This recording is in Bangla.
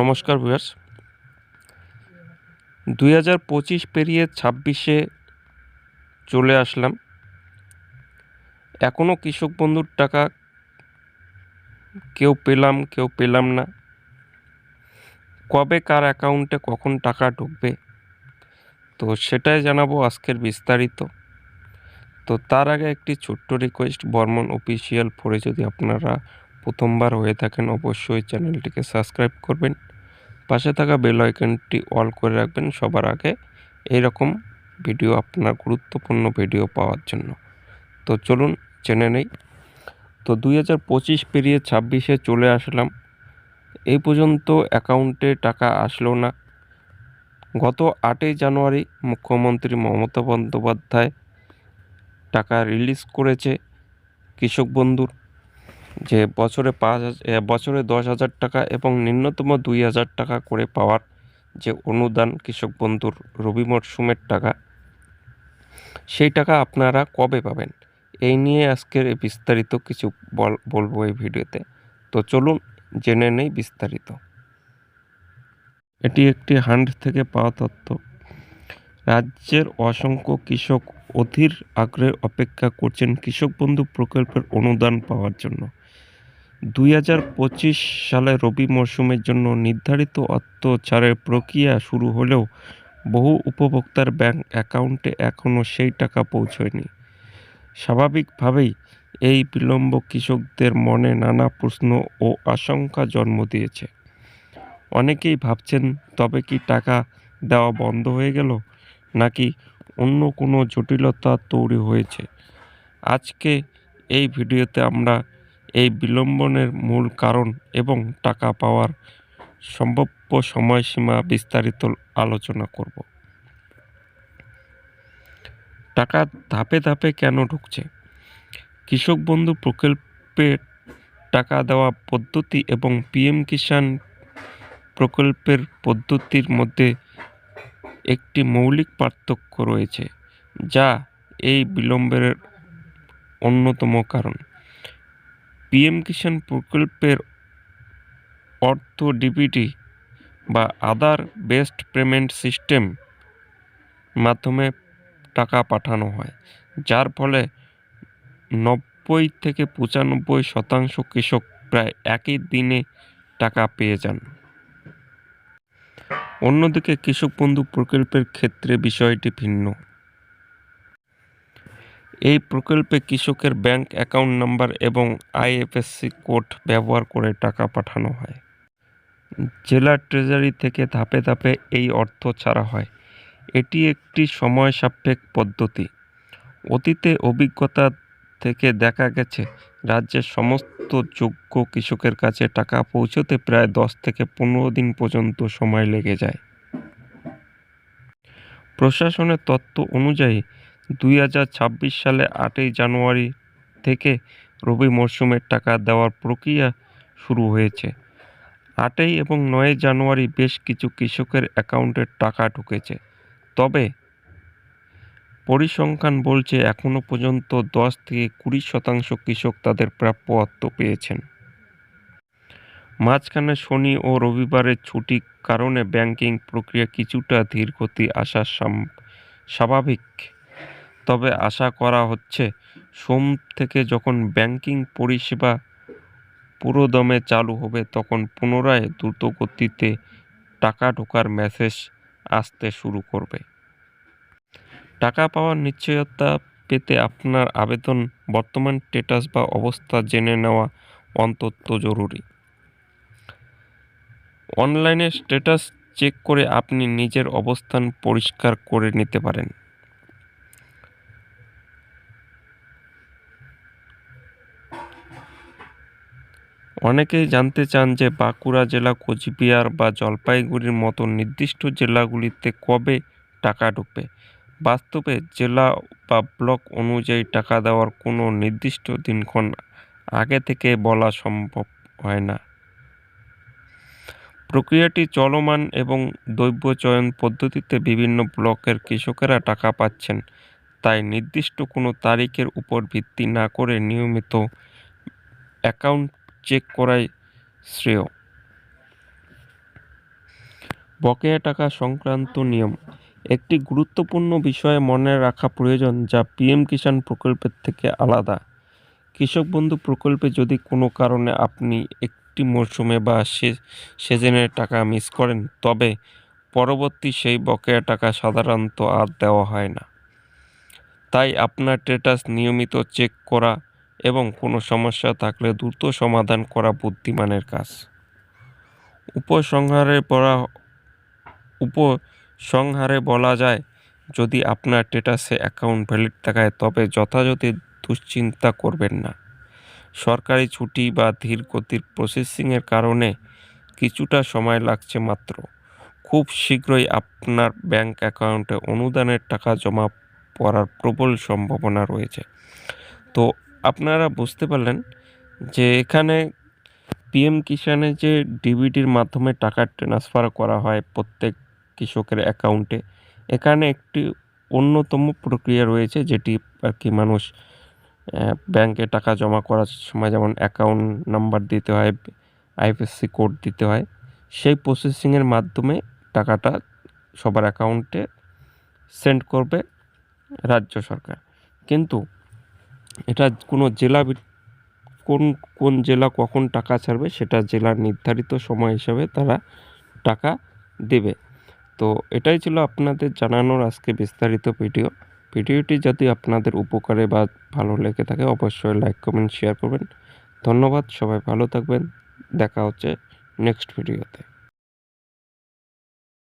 নমস্কার ভিউয়ার্স। দুই হাজার পঁচিশ পেরিয়ে ছাব্বিশে চলে আসলাম। এখনও কৃষক বন্ধুর টাকা কেউ পেলাম কেউ পেলাম না। কবে কার অ্যাকাউন্টে কখন টাকা ঢুকবে, তো সেটাই জানাব আজকের বিস্তারিত। তো তার আগে একটি ছোট্ট রিকোয়েস্ট, বর্মন অফিসিয়াল ফোরে যদি আপনারা প্রথমবার হয়ে থাকেন অবশ্যই চ্যানেলটিকে সাবস্ক্রাইব করবেন। পাশে থাকা বেল আইকনটি অল করে রাখবেন সবার আগে। এইরকম ভিডিও আপনার গুরুত্বপূর্ণ ভিডিও পাওয়ার জন্য। তো চলুন জেনে নেই। তো দুই হাজার পঁচিশ পেরিয়ে ছাব্বিশে চলে আসলাম। এই পর্যন্ত অ্যাকাউন্টে টাকা আসলো না। গত আটই জানুয়ারি মুখ্যমন্ত্রী মমতা বন্দ্যোপাধ্যায় টাকা রিলিজ করেছে। কৃষক বন্ধুর যে বছরে পাঁচ হাজার বছরে দশ হাজার টাকা এবং ন্যূনতম দুই হাজার টাকা করে পাওয়ার যে অনুদান কৃষক বন্ধুর রবি মরশুমের টাকা, সেই টাকা আপনারা কবে পাবেন? এই নিয়ে আজকের বিস্তারিত কিছু বল, বলব এই ভিডিওতে। তো চলুন জেনে নেই বিস্তারিত। এটি একটি হান্ড থেকে পাওয়া তথ্য। রাজ্যের অসংখ্য কৃষক অধীর আগ্রহে অপেক্ষা করছেন কৃষক বন্ধু প্রকল্পের অনুদান পাওয়ার জন্য। দুই হাজার পঁচিশ সালে রবি মরশুমের জন্য নির্ধারিত অর্থ ছাড়ের প্রক্রিয়া শুরু হলেও বহু উপভোক্তার ব্যাংক অ্যাকাউন্টে এখনও সেই টাকা পৌঁছয়নি। স্বাভাবিকভাবেই এই বিলম্ব কৃষকদের মনে নানা প্রশ্ন ও আশঙ্কা জন্ম দিয়েছে। অনেকেই ভাবছেন, তবে কি টাকা দেওয়া বন্ধ হয়ে গেল, নাকি অন্য কোনো জটিলতা তৈরি হয়েছে? আজকে এই ভিডিওতে আমরা এই বিলম্বনের মূল কারণ এবং টাকা পাওয়ার সম্ভাব্য সময়সীমা বিস্তারিত আলোচনা করব। টাকা ধাপে ধাপে কেন ঢুকছে? কৃষক বন্ধু প্রকল্পের টাকা দেওয়া পদ্ধতি এবং পিএম কিষাণ প্রকল্পের পদ্ধতির মধ্যে একটি মৌলিক পার্থক্য রয়েছে, যা এই বিলম্বের অন্যতম কারণ। পিএম কিষাণ প্রকল্পের অর্থ ডিবিটি বা আদার বেস্ট পেমেন্ট সিস্টেম মাধ্যমে টাকা পাঠানো হয়, যার ফলে নব্বই থেকে পঁচানব্বই শতাংশ কৃষক প্রায় একই দিনে টাকা পেয়ে যান। অন্যদিকে কৃষক বন্ধু প্রকল্পের ক্ষেত্রে বিষয়টি ভিন্ন। এই প্রকল্পে কৃষকের ব্যাংক অ্যাকাউন্ট নাম্বার এবং আইএফএসসি কোড ব্যবহার করে টাকা পাঠানো হয়। জেলা ট্রেজারি থেকে ধাপে ধাপে এই অর্থ ছাড়া হয়। এটি একটি সময় সাপেক্ষ পদ্ধতি। অতীতে অভিজ্ঞতা থেকে দেখা গেছে, রাজ্যের সমস্ত যোগ্য কৃষকের কাছে টাকা পৌঁছতে প্রায় দশ থেকে পনেরো দিন পর্যন্ত সময় লেগে যায়। প্রশাসনের তথ্য অনুযায়ী দুই হাজার ছাব্বিশ সালে আটই জানুয়ারি থেকে রবি মরশুমের টাকা দেওয়ার প্রক্রিয়া শুরু হয়েছে। আটই এবং নয় জানুয়ারি বেশ কিছু কৃষকের অ্যাকাউন্টে টাকা ঢুকেছে। তবে পরিসংখ্যান বলছে এখনও পর্যন্ত দশ থেকে কুড়ি শতাংশ কৃষক তাদের প্রাপ্য অর্থ পেয়েছেন। মাঝখানে শনি ও রবিবারের ছুটির কারণে ব্যাংকিং প্রক্রিয়া কিছুটা ধীরগতি আসা স্বাভাবিক। তবে আশা করা হচ্ছে, সোম থেকে যখন ব্যাংকিং পরিষেবা পুরোদমে চালু হবে, তখন পুনরায় দ্রুতগতিতে টাকা ঢোকার মেসেজ আসতে শুরু করবে। টাকা পাওয়ার নিশ্চয়তা পেতে আপনার আবেদন, বর্তমান স্টেটাস বা অবস্থা জেনে নেওয়া অন্তত জরুরি। অনলাইনে স্ট্যাটাস চেক করে আপনি নিজের অবস্থান পরিষ্কার করে নিতে পারেন। অনেকেই জানতে চান যে বাঁকুড়া জেলা, কোচবিহার বা জলপাইগুড়ির মতো নির্দিষ্ট জেলাগুলিতে কবে টাকা ঢুকবে? বাস্তবে জেলা বা ব্লক অনুযায়ী টাকা দেওয়ার কোনো নির্দিষ্ট দিনক্ষণ আগে থেকে বলা সম্ভব হয় না। প্রক্রিয়াটি চলমান এবং দৈব চয়ন পদ্ধতিতে বিভিন্ন ব্লকের কৃষকেরা টাকা পাচ্ছেন, তাই নির্দিষ্ট কোনো তারিখের উপর ভিত্তি না করে নিয়মিত অ্যাকাউন্ট চেক করাই শ্রেয়। বকেয়া টাকা সংক্রান্ত নিয়ম। একটি গুরুত্বপূর্ণ বিষয় মনে রাখা প্রয়োজন যা পিএম কিষাণ প্রকল্পের থেকে আলাদা। কৃষক বন্ধু প্রকল্পে যদি কোনো কারণে আপনি একটি মরশুমে বা সিজনের টাকা মিস করেন, তবে পরবর্তী সেই বকেয়া টাকা সাধারণত আর দেওয়া হয় না। তাই আপনার স্ট্যাটাস নিয়মিত চেক করা এবং কোনো সমস্যা থাকলে দ্রুত সমাধান করা বুদ্ধিমানের কাজ। উপসংহারে পড়া, উপসংহারে বলা যায়, যদি আপনার স্ট্যাটাসে অ্যাকাউন্ট ভ্যালিড দেখায় তবে যথাযথ দুশ্চিন্তা করবেন না। সরকারি ছুটি বা ধীর গতির প্রসেসিংয়ের কারণে কিছুটা সময় লাগছে মাত্র। খুব শীঘ্রই আপনার ব্যাংক অ্যাকাউন্টে অনুদানের টাকা জমা পড়ার প্রবল সম্ভাবনা রয়েছে। তো আপনারা বুঝতে পারলেন যে এখানে পিএম কিষাণে যে ডিবিটির মাধ্যমে টাকা ট্রান্সফার করা হয় প্রত্যেক কৃষকের অ্যাকাউন্টে এখানে একটি অন্যতম প্রক্রিয়া রয়েছে যেটি আর কি মানুষ ব্যাংকে টাকা জমা করার সময় যেমন অ্যাকাউন্ট নাম্বার দিতে হয় আইএফএসসি কোড দিতে হয়, সেই প্রসেসিংয়ের মাধ্যমে টাকাটা সবার অ্যাকাউন্টে সেন্ড করবে রাজ্য সরকার। কিন্তু এটা কোনো জেলা কোন কোন জেলা কখন টাকা ছাড়বে সেটা জেলার নির্ধারিত সময় হিসাবে তারা টাকা দেবে। তো এটাই ছিল আপনাদের জানানোর আজকে বিস্তারিত ভিডিও। ভিডিওটি যদি আপনাদের উপকারে বা ভালো লেগে থাকে অবশ্যই লাইক, কমেন্ট, শেয়ার করবেন। ধন্যবাদ, সবাই ভালো থাকবেন। দেখা হচ্ছে নেক্সট ভিডিওতে।